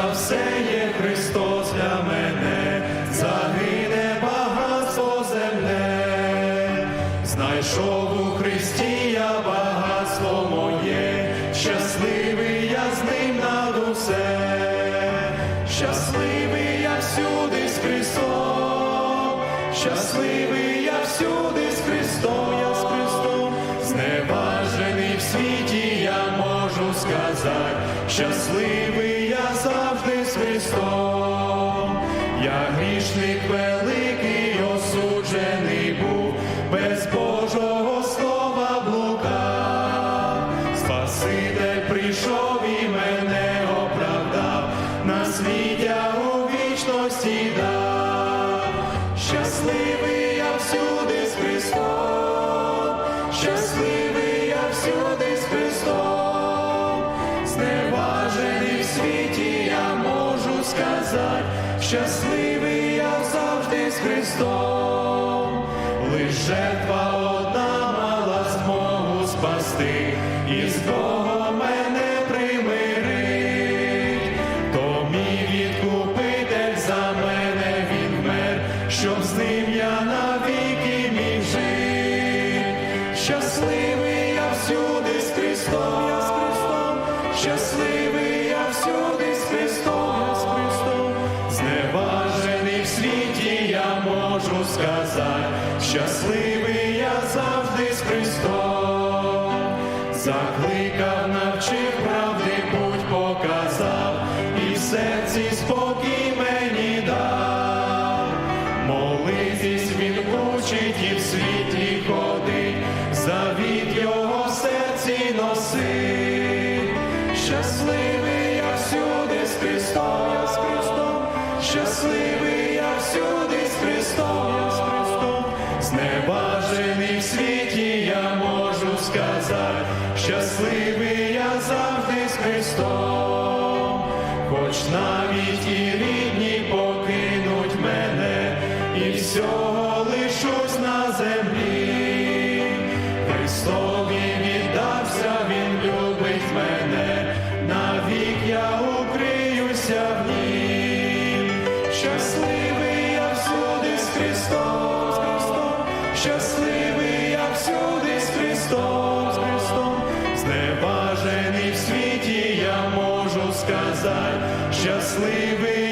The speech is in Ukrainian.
за все є Христос для мене, загине багатство земне, знайшов у Христі я багатство моє, щасливий я з ним над усе, щасливий я всюди з Христом, щасливий я всюди з Христом, я з Христом, зневажений в світі я можу сказати, щасливий завжди з Христом, я грішник великий, осуджений був, без Божого слова блукав, Спаситель прийшов і мене оправдав, на світя у вічності дав, щасливий я всюди з Христом, щасливий я всюди з Христом, щасливий я завжди з Христом, лиш жертва одна мала змогу спасти, і з Богом мене примирить, то мій відкупитель за мене він вмер, щоб з ним я навіки міг жити. Щасливий я всюди з Христом, я з Христом, щасливий я всюди з Христом, я можу сказати, щасливий я завжди з Христом, закликав, навчив правди путь показав, і в серці спокій мені дав. Молитись він учить і в світі ходить, завіт його в серці носить. Щасливий я всюди з Христом, з Христом, щасливий можу сказати, щасливий я завжди з Христом, хоч навіть і рідні покинуть мене, і всього лишусь на землі. Христові віддався, Він любить мене, навік я укриюся в нім. Щасливий я всюди з Христом, сказать счастливый.